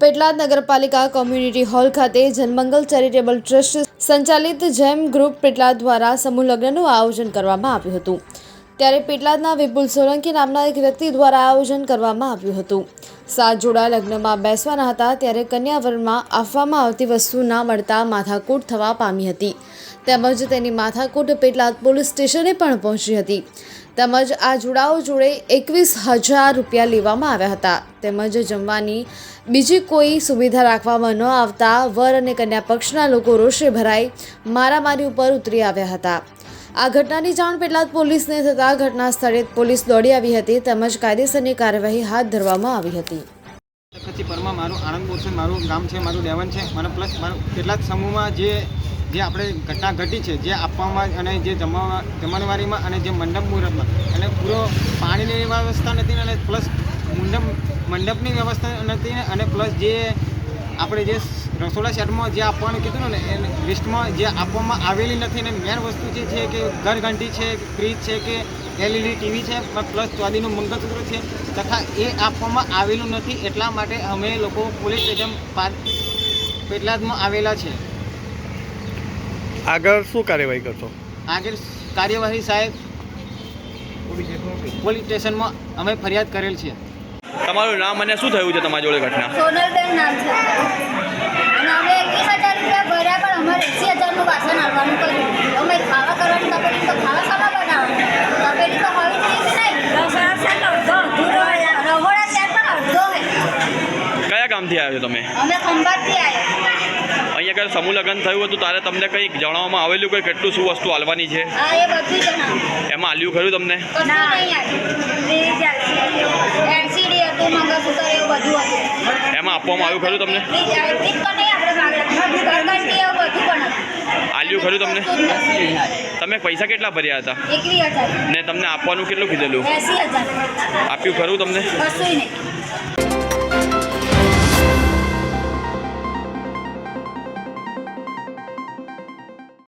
પેટલાદ નગરપાલિકા community hall ખાતે Janmangal charitable trust સંચાલિત જેમ ગ્રુપ પેટલાદ દ્વારા સમૂહ લગ્નનું આયોજન કરવામાં આવ્યું હતું. ત્યારે પેટલાદના વિપુલ સોલંકી નામના એક વ્યક્તિ દ્વારા આયોજન કરવામાં આવ્યું હતું. સાત જોડા લગ્નમાં બેસવાના હતા ત્યારે કન્યાવરમાં આપવામાં આવતી વસ્તુ ના મળતા માથાકૂટ થવા પામી હતી. તેમજ તેની માથાકૂટ પેટલાદ પોલીસ સ્ટેશને પણ પહોંચી હતી. તેમજ આ જોડાઓ જોડે એકવીસ હજાર રૂપિયા લેવામાં આવ્યા હતા. તેમજ જમવાની બીજી કોઈ સુવિધા રાખવામાં ન આવતા વર અને કન્યા પક્ષના લોકો રોષે ભરાઈ મારામારી ઉપર ઉતરી આવ્યા હતા. આ ઘટનાની જાણ પેટલાદ પોલીસને થતાં ઘટના સ્થળે પોલીસ દોડી આવી હતી. તેમજ કાયદેસરની કાર્યવાહી હાથ ધરવામાં આવી હતી. પછી મારું આણંદપુર છે મારું ગામ છે, મારું દેવન છે. મને પ્લસ મારું કેટલાક સમૂહમાં જે જે આપણે ઘટના ઘટી છે, જે આપવામાં અને જે જમા જમણવારીમાં અને જે મંડપ મુહૂર્તમાં. અને પૂરો પાણીની વ્યવસ્થા નથી અને પ્લસ મંડપ મંડપની વ્યવસ્થા નથી અને પ્લસ જે આપણે જે રસોડા સેટમાં જે આપવાનું કીધું ને, એ લિસ્ટમાં જે આપવામાં આવેલી નથી ને મેન વસ્તુ જે છે કે ઘરઘંટી છે, ફ્રીજ છે કે એલઈડી ટીવી છે પ્લસ ચાંદીનું મંગળસૂત્ર છે, તથા એ આપવામાં આવેલું નથી એટલા માટે અમે લોકો પોલીસ સ્ટેશન પેટલાદમાં આવેલા છે. આગળ શું કાર્યવાહી કરશો? આગળ કાર્યવાહી સાહેબ પોલીસ સ્ટેશનમાં અમે ફરિયાદ કરેલ છે. તમારું નામ અને શું થયું છે તમારી જોડે ઘટના? સોનલબેન નામ છે અને અમે એકવીસ હજાર રૂપિયા ભર્યા પણ અમારે એસી હજારનું વાસણ આવવાનું કર્યું અમે ખાવા કરવાની તપેલી તો ખાવા ખાવા બનાવવાનું. તપેલી તો ગામથી આવ્યો તમે? અમે ખંભાતથી આવ્યા અહીંયા આગળ સમૂહ લગ્ન થયું હતું ત્યારે તમને કંઈક જણાવવામાં આવેલું કે કેટલું શું વસ્તુ હાલવાની છે? હા એ બધું જણાવ્યું એમાં હાલ્યું ખરું તમને? એમાં આપવામાં આવ્યું ખરું તમને? હાલ્યું ખરું તમને? તમે પૈસા કેટલા ભર્યા હતા? ને તમને આપવાનું કેટલું કીધેલું? આપ્યું ખરું તમને? કશું નહીં.